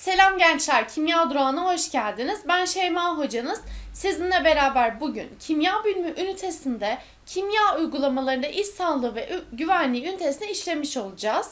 Selam gençler, Kimya Durağı'na hoş geldiniz. Ben Şeyma hocanız. Sizinle beraber bugün kimya bölümü ünitesinde kimya uygulamalarında iş sağlığı ve güvenliği ünitesini işlemiş olacağız.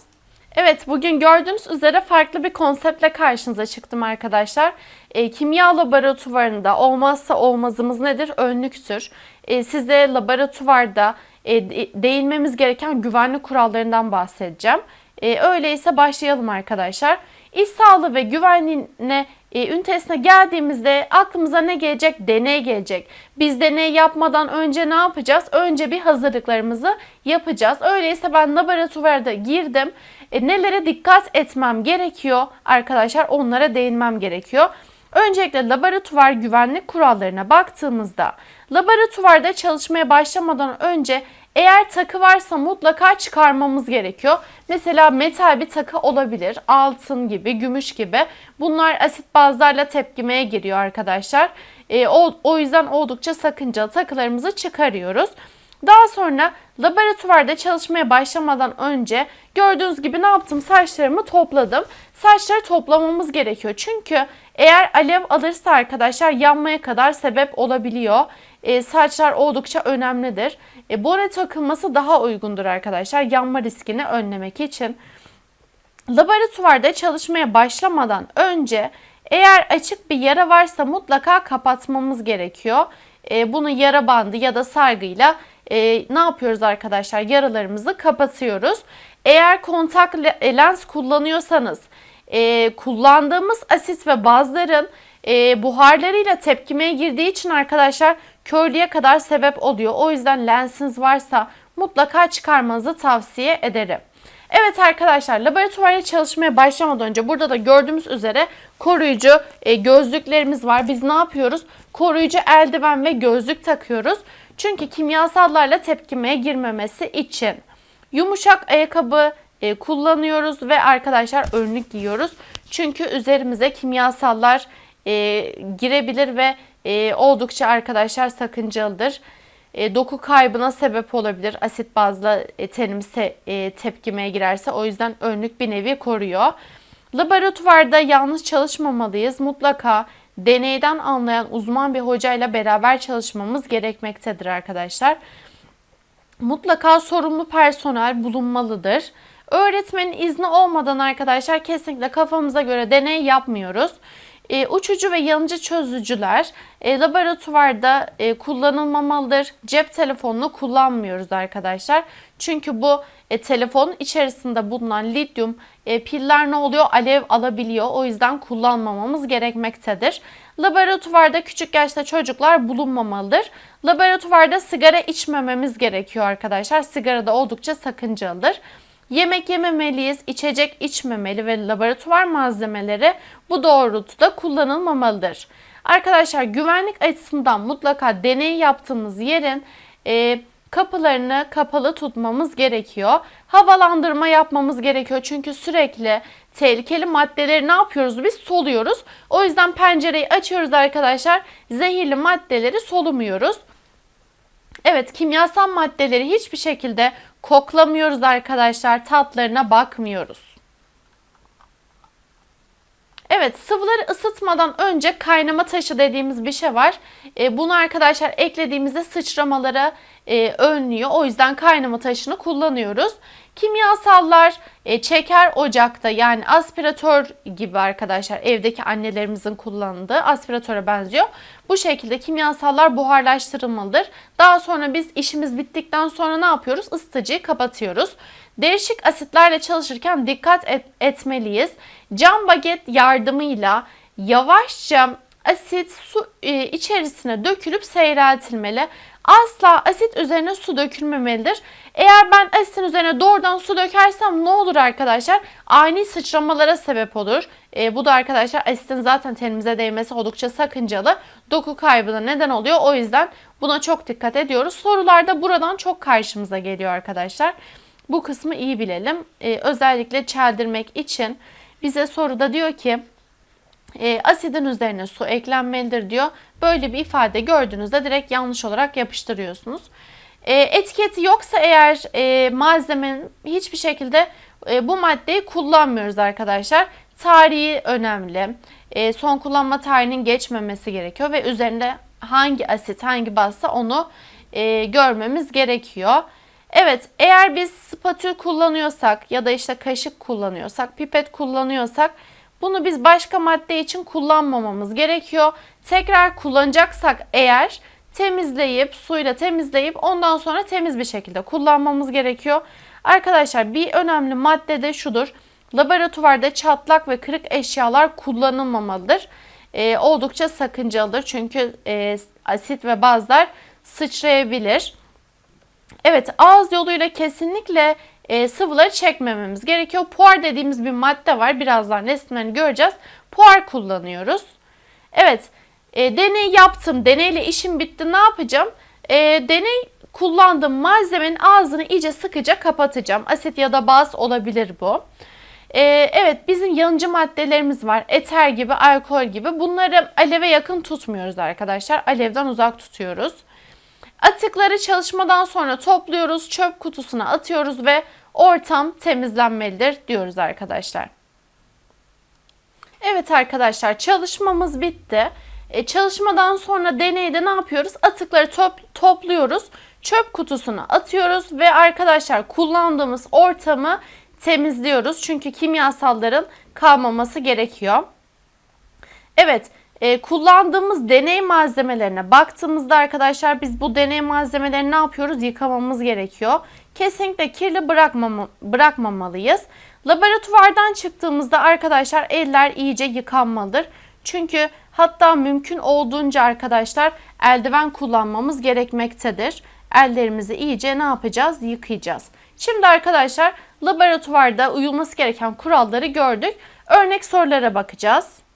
Evet, bugün gördüğünüz üzere farklı bir konseptle karşınıza çıktım arkadaşlar. E, kimya laboratuvarında olmazsa olmazımız nedir? Önlüktür. E, size laboratuvarda e, de- değinmemiz gereken güvenlik kurallarından bahsedeceğim. E, öyleyse başlayalım arkadaşlar. İş sağlığı ve güvenliğine e, ünitesine geldiğimizde aklımıza ne gelecek? Deney gelecek. Biz deney yapmadan önce ne yapacağız? Önce bir hazırlıklarımızı yapacağız. Öyleyse ben laboratuvarda girdim. E, nelere dikkat etmem gerekiyor arkadaşlar? Onlara değinmem gerekiyor. Öncelikle laboratuvar güvenlik kurallarına baktığımızda laboratuvarda çalışmaya başlamadan önce eğer takı varsa mutlaka çıkarmamız gerekiyor. Mesela metal bir takı olabilir. Altın gibi, gümüş gibi. Bunlar asit bazlarla tepkimeye giriyor arkadaşlar. E, o, o yüzden oldukça sakıncalı takılarımızı çıkarıyoruz. Daha sonra laboratuvarda çalışmaya başlamadan önce gördüğünüz gibi ne yaptım? Saçlarımı topladım. Saçları toplamamız gerekiyor. Çünkü eğer alev alırsa arkadaşlar yanmaya kadar sebep olabiliyor. E, saçlar oldukça önemlidir. E, bone takılması daha uygundur arkadaşlar yanma riskini önlemek için. Laboratuvarda çalışmaya başlamadan önce eğer açık bir yara varsa mutlaka kapatmamız gerekiyor. E, bunu yara bandı ya da sargıyla e, ne yapıyoruz arkadaşlar? Yaralarımızı kapatıyoruz. Eğer kontak le- lens kullanıyorsanız e, kullandığımız asit ve bazların e, buharlarıyla tepkimeye girdiği için arkadaşlar körlüğe kadar sebep oluyor. O yüzden lensiniz varsa mutlaka çıkarmanızı tavsiye ederim. Evet arkadaşlar laboratuvarda çalışmaya başlamadan önce burada da gördüğümüz üzere koruyucu e, gözlüklerimiz var. Biz ne yapıyoruz? Koruyucu eldiven ve gözlük takıyoruz. Çünkü kimyasallarla tepkimeye girmemesi için. Yumuşak ayakkabı e, kullanıyoruz ve arkadaşlar önlük giyiyoruz. Çünkü üzerimize kimyasallar e, girebilir ve e, oldukça arkadaşlar sakıncalıdır. Doku kaybına sebep olabilir. Asit bazlı e, tepkimeye girerse o yüzden önlük bir nevi koruyor. Laboratuvarda yalnız çalışmamalıyız. Mutlaka deneyden anlayan uzman bir hocayla beraber çalışmamız gerekmektedir arkadaşlar. Mutlaka sorumlu personel bulunmalıdır. Öğretmenin izni olmadan arkadaşlar kesinlikle kafamıza göre deney yapmıyoruz. E, uçucu ve yanıcı çözücüler e, laboratuvarda e, kullanılmamalıdır. Cep telefonunu kullanmıyoruz arkadaşlar. Çünkü bu e, telefonun içerisinde bulunan lityum e, piller ne oluyor? Alev alabiliyor. O yüzden kullanmamamız gerekmektedir. Laboratuvarda küçük yaşta çocuklar bulunmamalıdır. Laboratuvarda sigara içmememiz gerekiyor arkadaşlar. Sigara da oldukça sakıncalıdır. Yemek yememeliyiz, içecek içmemeli ve laboratuvar malzemeleri bu doğrultuda kullanılmamalıdır. Arkadaşlar güvenlik açısından mutlaka deney yaptığımız yerin e, kapılarını kapalı tutmamız gerekiyor. Havalandırma yapmamız gerekiyor çünkü sürekli tehlikeli maddeleri ne yapıyoruz biz? Soluyoruz. O yüzden pencereyi açıyoruz arkadaşlar. Zehirli maddeleri solumuyoruz. Evet kimyasal maddeleri hiçbir şekilde koklamıyoruz arkadaşlar. Tatlarına bakmıyoruz. Evet sıvıları ısıtmadan önce kaynama taşı dediğimiz bir şey var. E, bunu arkadaşlar eklediğimizde sıçramaları e, önlüyor. O yüzden kaynama taşını kullanıyoruz. Kimyasallar e, çeker ocakta yani aspiratör gibi arkadaşlar evdeki annelerimizin kullandığı aspiratöre benziyor. Bu şekilde kimyasallar buharlaştırılmalıdır. Daha sonra biz işimiz bittikten sonra ne yapıyoruz? Isıtıcıyı kapatıyoruz. Değişik asitlerle çalışırken dikkat et- etmeliyiz. Cam baget yardımıyla yavaşça asit su e, içerisine dökülüp seyreltilmeli. Asla asit üzerine su dökülmemelidir. Eğer ben asitin üzerine doğrudan su dökersem ne olur arkadaşlar? Ani sıçramalara sebep olur. E, bu da arkadaşlar asitin zaten tenimize değmesi oldukça sakıncalı. Doku kaybına neden oluyor. O yüzden buna çok dikkat ediyoruz. Sorularda buradan çok karşımıza geliyor arkadaşlar. Bu kısmı iyi bilelim. E, özellikle çeldirmek için bize soruda diyor ki e, asidin üzerine su eklenmelidir diyor. Böyle bir ifade gördüğünüzde direkt yanlış olarak yapıştırıyorsunuz. E, etiketi yoksa eğer e, malzemenin hiçbir şekilde e, bu maddeyi kullanmıyoruz arkadaşlar. Tarihi önemli. E, son kullanma tarihinin geçmemesi gerekiyor ve üzerinde hangi asit, hangi bazsa onu e, görmemiz gerekiyor. Evet, eğer biz spatül kullanıyorsak ya da işte kaşık kullanıyorsak, pipet kullanıyorsak bunu biz başka madde için kullanmamamız gerekiyor. Tekrar kullanacaksak eğer temizleyip suyla temizleyip ondan sonra temiz bir şekilde kullanmamız gerekiyor. Arkadaşlar bir önemli madde de şudur. Laboratuvarda çatlak ve kırık eşyalar kullanılmamalıdır. Ee, oldukça sakıncalıdır çünkü e, asit ve bazlar sıçrayabilir. Evet ağız yoluyla kesinlikle e, sıvıları çekmememiz gerekiyor. Puar dediğimiz bir madde var. Birazdan resimlerini göreceğiz. Puar kullanıyoruz. Evet e, deney yaptım. Deneyle işim bitti. Ne yapacağım? E, deney kullandığım malzemenin ağzını iyice sıkıca kapatacağım. Asit ya da baz olabilir bu. E, evet bizim yanıcı maddelerimiz var. Eter gibi, alkol gibi. Bunları aleve yakın tutmuyoruz arkadaşlar. Alevden uzak tutuyoruz. Atıkları çalışmadan sonra topluyoruz, çöp kutusuna atıyoruz ve ortam temizlenmelidir diyoruz arkadaşlar. Evet arkadaşlar çalışmamız bitti. E, çalışmadan sonra deneyde ne yapıyoruz? Atıkları top, topluyoruz, çöp kutusuna atıyoruz ve arkadaşlar kullandığımız ortamı temizliyoruz. Çünkü kimyasalların kalmaması gerekiyor. Evet, e, kullandığımız deney malzemelerine baktığımızda arkadaşlar biz bu deney malzemelerini ne yapıyoruz? Yıkamamız gerekiyor. Kesinlikle kirli bırakmama, bırakmamalıyız. Laboratuvardan çıktığımızda arkadaşlar eller iyice yıkanmalıdır. Çünkü hatta mümkün olduğunca arkadaşlar eldiven kullanmamız gerekmektedir. Ellerimizi iyice ne yapacağız? Yıkayacağız. Şimdi arkadaşlar laboratuvarda uyulması gereken kuralları gördük. Örnek sorulara bakacağız.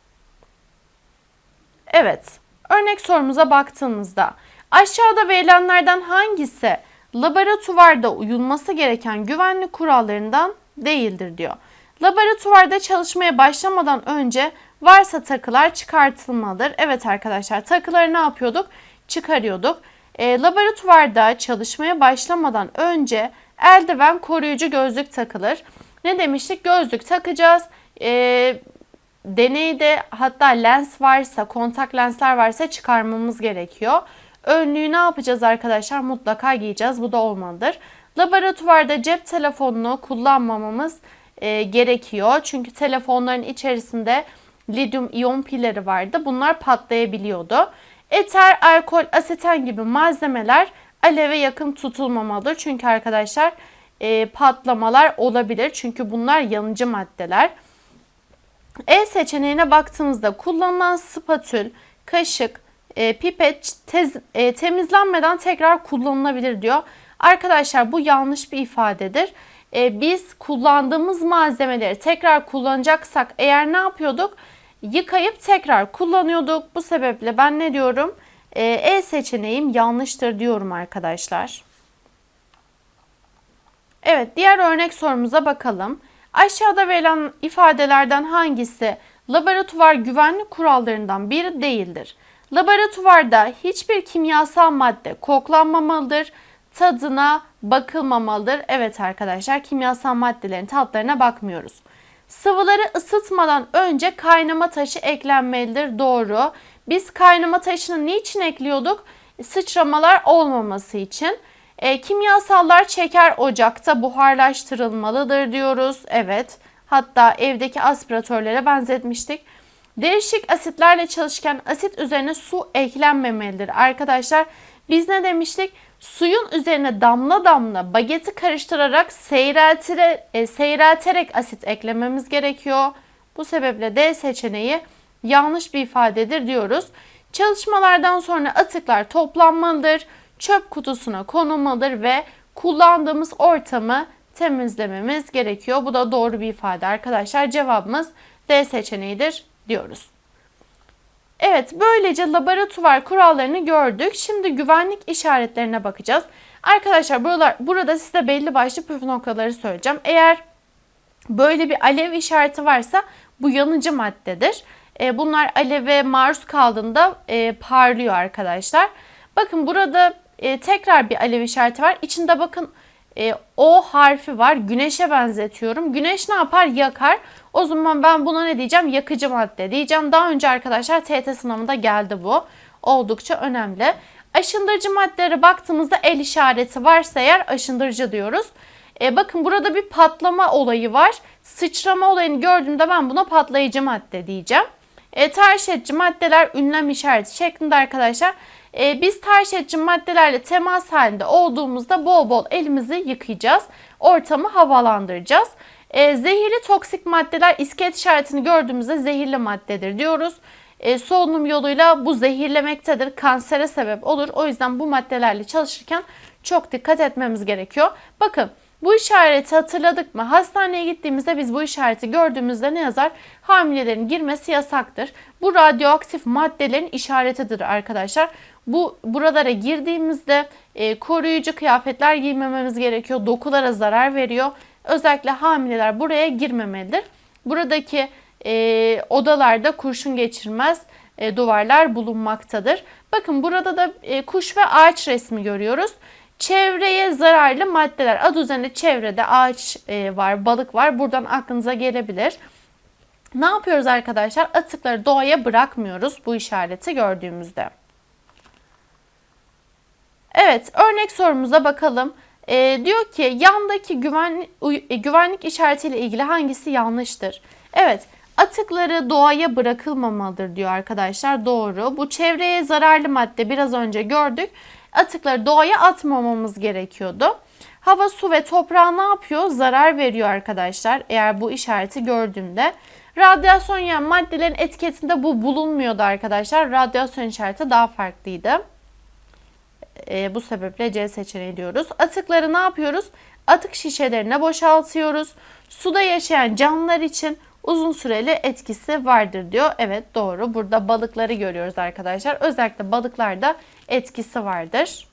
Evet, örnek sorumuza baktığımızda aşağıda verilenlerden hangisi laboratuvarda uyulması gereken güvenlik kurallarından değildir diyor. Laboratuvarda çalışmaya başlamadan önce varsa takılar çıkartılmalıdır. Evet arkadaşlar takıları ne yapıyorduk? Çıkarıyorduk. E, laboratuvarda çalışmaya başlamadan önce eldiven koruyucu gözlük takılır. Ne demiştik? Gözlük takacağız. E, deneyde hatta lens varsa, kontak lensler varsa çıkarmamız gerekiyor. Önlüğü ne yapacağız arkadaşlar? Mutlaka giyeceğiz. Bu da olmalıdır. Laboratuvarda cep telefonunu kullanmamamız e, gerekiyor. Çünkü telefonların içerisinde lityum iyon pilleri vardı. Bunlar patlayabiliyordu. Eter, alkol, aseten gibi malzemeler aleve yakın tutulmamalıdır. Çünkü arkadaşlar e, patlamalar olabilir. Çünkü bunlar yanıcı maddeler. E seçeneğine baktığımızda kullanılan spatül, kaşık, e, pipet tez, e, temizlenmeden tekrar kullanılabilir diyor. Arkadaşlar bu yanlış bir ifadedir. E, biz kullandığımız malzemeleri tekrar kullanacaksak eğer ne yapıyorduk? Yıkayıp tekrar kullanıyorduk. Bu sebeple ben ne diyorum? E, e seçeneğim yanlıştır diyorum arkadaşlar. Evet diğer örnek sorumuza bakalım. Aşağıda verilen ifadelerden hangisi laboratuvar güvenlik kurallarından biri değildir? Laboratuvarda hiçbir kimyasal madde koklanmamalıdır, tadına bakılmamalıdır. Evet arkadaşlar kimyasal maddelerin tatlarına bakmıyoruz. Sıvıları ısıtmadan önce kaynama taşı eklenmelidir. Doğru. Biz kaynama taşını niçin ekliyorduk? Sıçramalar olmaması için. E, kimyasallar çeker ocakta buharlaştırılmalıdır diyoruz. Evet. Hatta evdeki aspiratörlere benzetmiştik. Değişik asitlerle çalışırken asit üzerine su eklenmemelidir. Arkadaşlar biz ne demiştik? Suyun üzerine damla damla bageti karıştırarak seyreltere, e, seyrelterek asit eklememiz gerekiyor. Bu sebeple D seçeneği yanlış bir ifadedir diyoruz. Çalışmalardan sonra atıklar toplanmalıdır çöp kutusuna konulmalıdır ve kullandığımız ortamı temizlememiz gerekiyor. Bu da doğru bir ifade arkadaşlar. Cevabımız D seçeneğidir diyoruz. Evet böylece laboratuvar kurallarını gördük. Şimdi güvenlik işaretlerine bakacağız. Arkadaşlar buralar, burada size belli başlı püf noktaları söyleyeceğim. Eğer böyle bir alev işareti varsa bu yanıcı maddedir. E, bunlar aleve maruz kaldığında e, parlıyor arkadaşlar. Bakın burada e, tekrar bir alev işareti var. İçinde bakın e, O harfi var. Güneşe benzetiyorum. Güneş ne yapar? Yakar. O zaman ben buna ne diyeceğim? Yakıcı madde diyeceğim. Daha önce arkadaşlar TET sınavında geldi bu. Oldukça önemli. Aşındırıcı maddelere baktığımızda el işareti varsa eğer aşındırıcı diyoruz. E, bakın burada bir patlama olayı var. Sıçrama olayını gördüğümde ben buna patlayıcı madde diyeceğim. E, ters edici maddeler ünlem işareti şeklinde arkadaşlar. E, biz ters edici maddelerle temas halinde olduğumuzda bol bol elimizi yıkayacağız. Ortamı havalandıracağız. E, zehirli toksik maddeler iskelet işaretini gördüğümüzde zehirli maddedir diyoruz. E, solunum yoluyla bu zehirlemektedir. Kansere sebep olur. O yüzden bu maddelerle çalışırken çok dikkat etmemiz gerekiyor. Bakın bu işareti hatırladık mı? Hastaneye gittiğimizde biz bu işareti gördüğümüzde ne yazar? Hamilelerin girmesi yasaktır. Bu radyoaktif maddelerin işaretidir arkadaşlar. Bu buralara girdiğimizde e, koruyucu kıyafetler giymememiz gerekiyor. Dokulara zarar veriyor. Özellikle hamileler buraya girmemelidir. Buradaki e, odalarda kurşun geçirmez e, duvarlar bulunmaktadır. Bakın burada da e, kuş ve ağaç resmi görüyoruz. Çevreye zararlı maddeler. Adı üzerinde çevrede ağaç e, var, balık var. Buradan aklınıza gelebilir. Ne yapıyoruz arkadaşlar? Atıkları doğaya bırakmıyoruz bu işareti gördüğümüzde. Evet, örnek sorumuza bakalım. E, diyor ki yandaki güven, e, güvenlik işaretiyle ilgili hangisi yanlıştır? Evet, atıkları doğaya bırakılmamalıdır diyor arkadaşlar. Doğru. Bu çevreye zararlı madde biraz önce gördük. Atıkları doğaya atmamamız gerekiyordu. Hava, su ve toprağa ne yapıyor? Zarar veriyor arkadaşlar. Eğer bu işareti gördüğümde. Radyasyon yani maddelerin etiketinde bu bulunmuyordu arkadaşlar. Radyasyon işareti daha farklıydı. E, bu sebeple C seçeneği diyoruz. Atıkları ne yapıyoruz? Atık şişelerine boşaltıyoruz. Suda yaşayan canlılar için uzun süreli etkisi vardır diyor. Evet doğru. Burada balıkları görüyoruz arkadaşlar. Özellikle balıklarda etkisi vardır.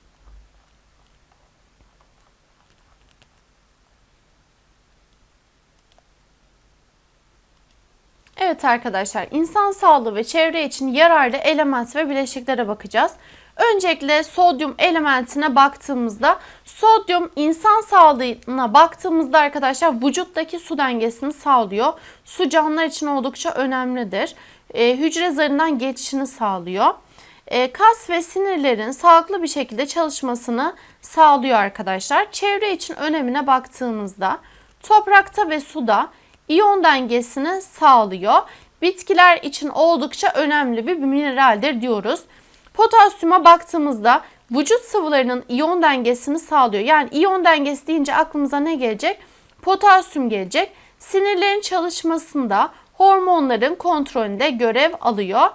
Evet arkadaşlar insan sağlığı ve çevre için yararlı element ve bileşiklere bakacağız. Öncelikle sodyum elementine baktığımızda sodyum insan sağlığına baktığımızda arkadaşlar vücuttaki su dengesini sağlıyor. Su canlılar için oldukça önemlidir. E, hücre zarından geçişini sağlıyor. E, kas ve sinirlerin sağlıklı bir şekilde çalışmasını sağlıyor arkadaşlar. Çevre için önemine baktığımızda toprakta ve suda iyon dengesini sağlıyor. Bitkiler için oldukça önemli bir mineraldir diyoruz. Potasyuma baktığımızda vücut sıvılarının iyon dengesini sağlıyor. Yani iyon dengesi deyince aklımıza ne gelecek? Potasyum gelecek. Sinirlerin çalışmasında hormonların kontrolünde görev alıyor.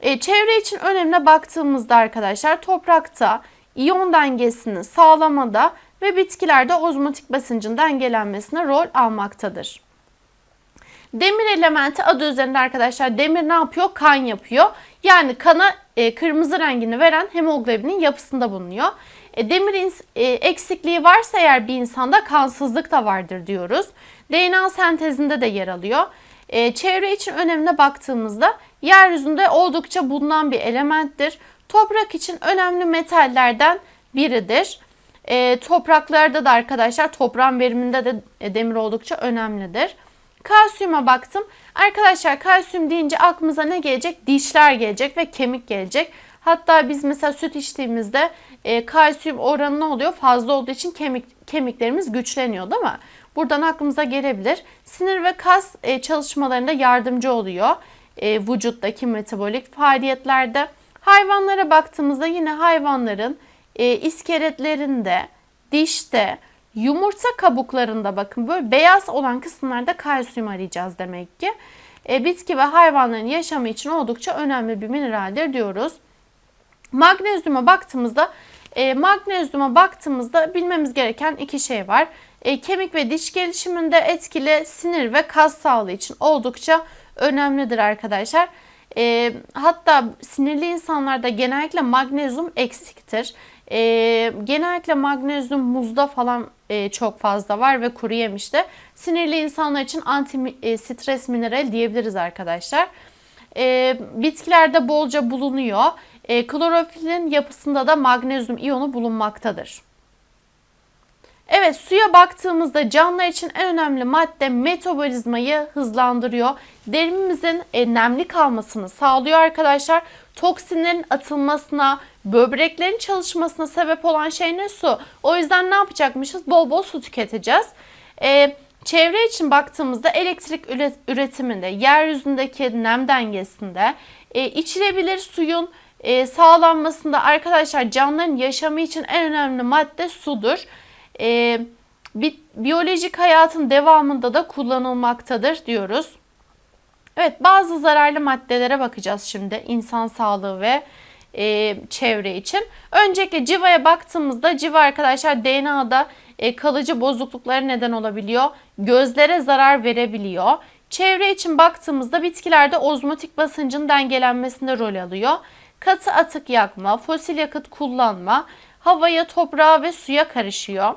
E, çevre için önemine baktığımızda arkadaşlar toprakta iyon dengesini sağlamada ve bitkilerde ozmotik basıncın dengelenmesine rol almaktadır. Demir elementi adı üzerinde arkadaşlar demir ne yapıyor? Kan yapıyor. Yani kana e, kırmızı rengini veren hemoglobinin yapısında bulunuyor. E, demir e, eksikliği varsa eğer bir insanda kansızlık da vardır diyoruz. DNA sentezinde de yer alıyor. E, çevre için önemine baktığımızda yeryüzünde oldukça bulunan bir elementtir. Toprak için önemli metallerden biridir. E, topraklarda da arkadaşlar toprağın veriminde de e, demir oldukça önemlidir. Kalsiyuma baktım. Arkadaşlar kalsiyum deyince aklımıza ne gelecek? Dişler gelecek ve kemik gelecek. Hatta biz mesela süt içtiğimizde e, kalsiyum oranı ne oluyor? Fazla olduğu için kemik kemiklerimiz güçleniyor değil mi? Buradan aklımıza gelebilir. Sinir ve kas e, çalışmalarında yardımcı oluyor. E, vücuttaki metabolik faaliyetlerde. Hayvanlara baktığımızda yine hayvanların e, iskeletlerinde, dişte, Yumurta kabuklarında bakın böyle beyaz olan kısımlarda kalsiyum arayacağız demek ki. E, bitki ve hayvanların yaşamı için oldukça önemli bir mineraldir diyoruz. Magnezyuma baktığımızda e, magnezyuma baktığımızda bilmemiz gereken iki şey var. E, kemik ve diş gelişiminde etkili sinir ve kas sağlığı için oldukça önemlidir arkadaşlar. E, hatta sinirli insanlarda genellikle magnezyum eksiktir. E, genellikle magnezyum muzda falan e, çok fazla var ve kuru yemişte. Sinirli insanlar için anti e, stres mineral diyebiliriz arkadaşlar. E, bitkilerde bolca bulunuyor. E, klorofilin yapısında da magnezyum iyonu bulunmaktadır. Evet suya baktığımızda canlılar için en önemli madde metabolizmayı hızlandırıyor. Derimizin e, nemli kalmasını sağlıyor arkadaşlar. Toksinlerin atılmasına, böbreklerin çalışmasına sebep olan şey ne su? O yüzden ne yapacakmışız? Bol bol su tüketeceğiz. E, çevre için baktığımızda elektrik üretiminde, yeryüzündeki nem dengesinde, e, içilebilir suyun e, sağlanmasında arkadaşlar canlıların yaşamı için en önemli madde sudur e, bi, biyolojik hayatın devamında da kullanılmaktadır diyoruz. Evet bazı zararlı maddelere bakacağız şimdi insan sağlığı ve e, çevre için. Öncelikle civaya baktığımızda civa arkadaşlar DNA'da e, kalıcı bozukluklara neden olabiliyor. Gözlere zarar verebiliyor. Çevre için baktığımızda bitkilerde ozmotik basıncın dengelenmesinde rol alıyor. Katı atık yakma, fosil yakıt kullanma, havaya, toprağa ve suya karışıyor.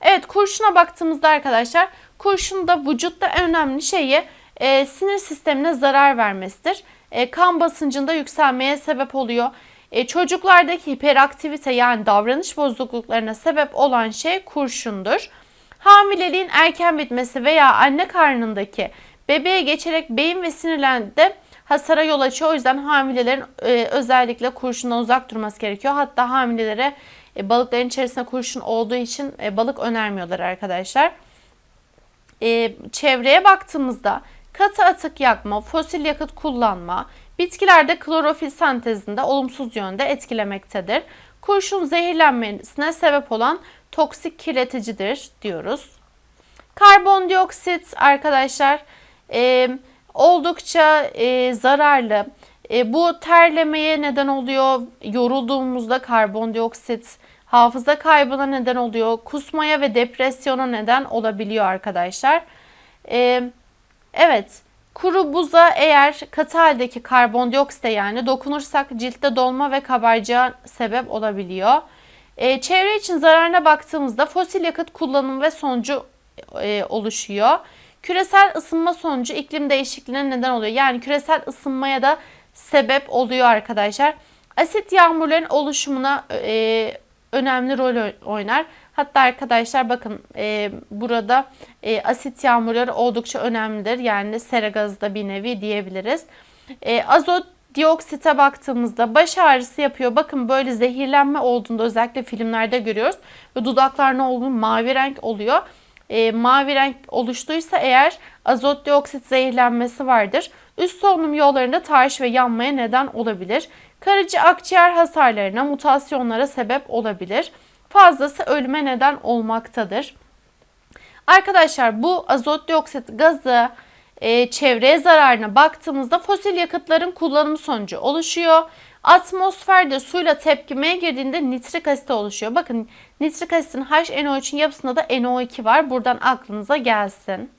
Evet kurşuna baktığımızda arkadaşlar kurşun da vücutta en önemli şeyi e, sinir sistemine zarar vermesidir. E, kan basıncında yükselmeye sebep oluyor. E, çocuklardaki hiperaktivite yani davranış bozukluklarına sebep olan şey kurşundur. Hamileliğin erken bitmesi veya anne karnındaki bebeğe geçerek beyin ve sinirlerde hasara yol açıyor. O yüzden hamilelerin e, özellikle kurşundan uzak durması gerekiyor. Hatta hamilelere e, balıkların içerisinde kurşun olduğu için e, balık önermiyorlar arkadaşlar. E, çevreye baktığımızda katı atık yakma, fosil yakıt kullanma, bitkilerde klorofil sentezinde olumsuz yönde etkilemektedir. Kurşun zehirlenmesine sebep olan toksik kirleticidir diyoruz. Karbondioksit arkadaşlar e, oldukça e, zararlı. E, bu terlemeye neden oluyor. Yorulduğumuzda karbondioksit hafıza kaybına neden oluyor. Kusmaya ve depresyona neden olabiliyor arkadaşlar. E, evet. Kuru buza eğer katı haldeki karbondioksite yani dokunursak ciltte dolma ve kabarcığa sebep olabiliyor. E, çevre için zararına baktığımızda fosil yakıt kullanımı ve sonucu e, oluşuyor. Küresel ısınma sonucu iklim değişikliğine neden oluyor. Yani küresel ısınmaya da sebep oluyor arkadaşlar. Asit yağmurların oluşumuna e, önemli rol oynar. Hatta arkadaşlar bakın e, burada e, asit yağmurları oldukça önemlidir. Yani sera gazı da bir nevi diyebiliriz. E, azot dioksite baktığımızda baş ağrısı yapıyor. Bakın böyle zehirlenme olduğunda özellikle filmlerde görüyoruz. Ve dudaklar ne olduğunu mavi renk oluyor. E, mavi renk oluştuysa eğer azot dioksit zehirlenmesi vardır. Üst solunum yollarında tahriş ve yanmaya neden olabilir. Karıcı akciğer hasarlarına, mutasyonlara sebep olabilir. Fazlası ölüme neden olmaktadır. Arkadaşlar bu azot dioksit gazı e, çevreye zararına baktığımızda fosil yakıtların kullanımı sonucu oluşuyor. Atmosferde suyla tepkimeye girdiğinde nitrik asit oluşuyor. Bakın nitrik asitin HNO3'ün yapısında da NO2 var. Buradan aklınıza gelsin.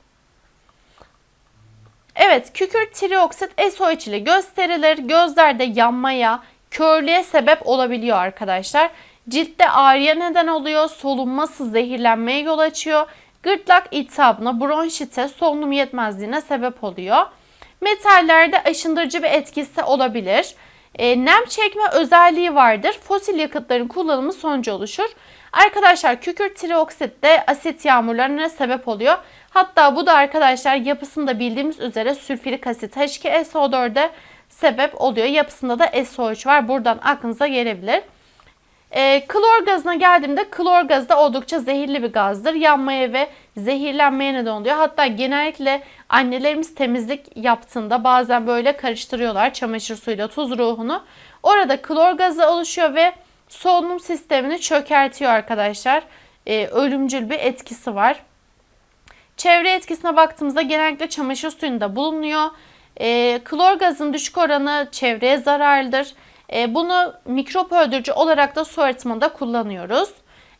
Evet, kükürt trioksit SO3 ile gösterilir. Gözlerde yanmaya, körlüğe sebep olabiliyor arkadaşlar. Ciltte ağrıya neden oluyor, solunması zehirlenmeye yol açıyor. Gırtlak iltihabına, bronşite, solunum yetmezliğine sebep oluyor. Metallerde aşındırıcı bir etkisi olabilir. E, nem çekme özelliği vardır. Fosil yakıtların kullanımı sonucu oluşur. Arkadaşlar kükürt trioksit de asit yağmurlarına sebep oluyor. Hatta bu da arkadaşlar yapısında bildiğimiz üzere sülfürik asit H2SO4'e sebep oluyor. Yapısında da SO3 var. Buradan aklınıza gelebilir. E, klor gazına geldiğimde klor gazı da oldukça zehirli bir gazdır. Yanmaya ve zehirlenmeye neden oluyor. Hatta genellikle annelerimiz temizlik yaptığında bazen böyle karıştırıyorlar çamaşır suyuyla tuz ruhunu. Orada klor gazı oluşuyor ve solunum sistemini çökertiyor arkadaşlar. E, ölümcül bir etkisi var. Çevre etkisine baktığımızda genellikle çamaşır suyunda bulunuyor. E, klor gazın düşük oranı çevreye zararlıdır. E, bunu mikrop öldürücü olarak da su arıtmada kullanıyoruz.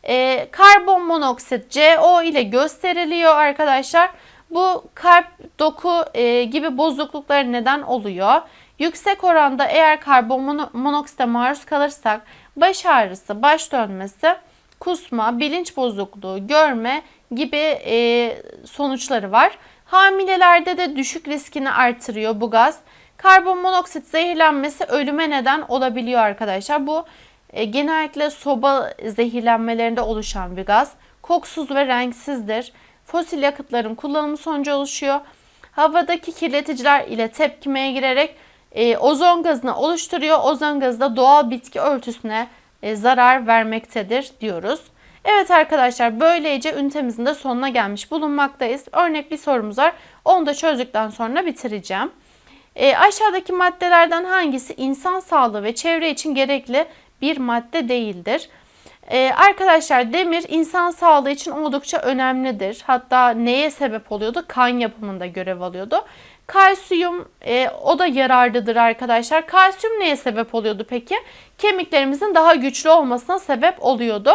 E, karbon monoksit CO ile gösteriliyor arkadaşlar. Bu kalp, doku e, gibi bozukluklara neden oluyor. Yüksek oranda eğer karbon monoksite maruz kalırsak baş ağrısı, baş dönmesi, kusma, bilinç bozukluğu, görme gibi sonuçları var. Hamilelerde de düşük riskini artırıyor bu gaz. Karbon monoksit zehirlenmesi ölüme neden olabiliyor arkadaşlar. Bu e, genellikle soba zehirlenmelerinde oluşan bir gaz. kokusuz ve renksizdir. Fosil yakıtların kullanımı sonucu oluşuyor. Havadaki kirleticiler ile tepkimeye girerek e, ozon gazını oluşturuyor. Ozon gazı da doğal bitki örtüsüne e, zarar vermektedir diyoruz. Evet arkadaşlar böylece ünitemizin de sonuna gelmiş bulunmaktayız. Örnek bir sorumuz var. Onu da çözdükten sonra bitireceğim. E, aşağıdaki maddelerden hangisi insan sağlığı ve çevre için gerekli bir madde değildir? E, arkadaşlar demir insan sağlığı için oldukça önemlidir. Hatta neye sebep oluyordu? Kan yapımında görev alıyordu. Kalsiyum e, o da yararlıdır arkadaşlar. Kalsiyum neye sebep oluyordu peki? Kemiklerimizin daha güçlü olmasına sebep oluyordu.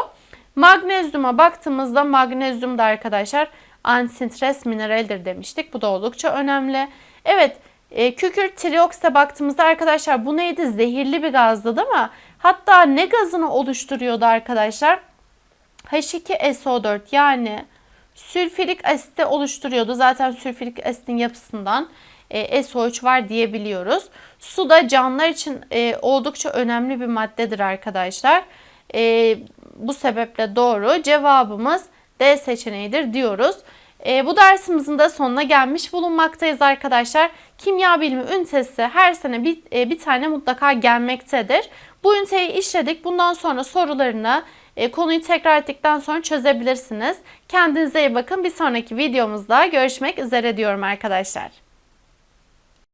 Magnezyuma baktığımızda magnezyum da arkadaşlar antitres mineraldir demiştik. Bu da oldukça önemli. Evet e, kükürt trioksite baktığımızda arkadaşlar bu neydi? Zehirli bir gazdı değil mi? Hatta ne gazını oluşturuyordu arkadaşlar? H2SO4 yani sülfürik asiti oluşturuyordu. Zaten sülfürik asitin yapısından e, SO3 var diyebiliyoruz. Su da canlılar için e, oldukça önemli bir maddedir arkadaşlar. E, bu sebeple doğru cevabımız D seçeneğidir diyoruz. E, bu dersimizin de sonuna gelmiş bulunmaktayız arkadaşlar. Kimya bilimi ünitesi her sene bir, e, bir tane mutlaka gelmektedir. Bu üniteyi işledik. Bundan sonra sorularını e, konuyu tekrar ettikten sonra çözebilirsiniz. Kendinize iyi bakın. Bir sonraki videomuzda görüşmek üzere diyorum arkadaşlar.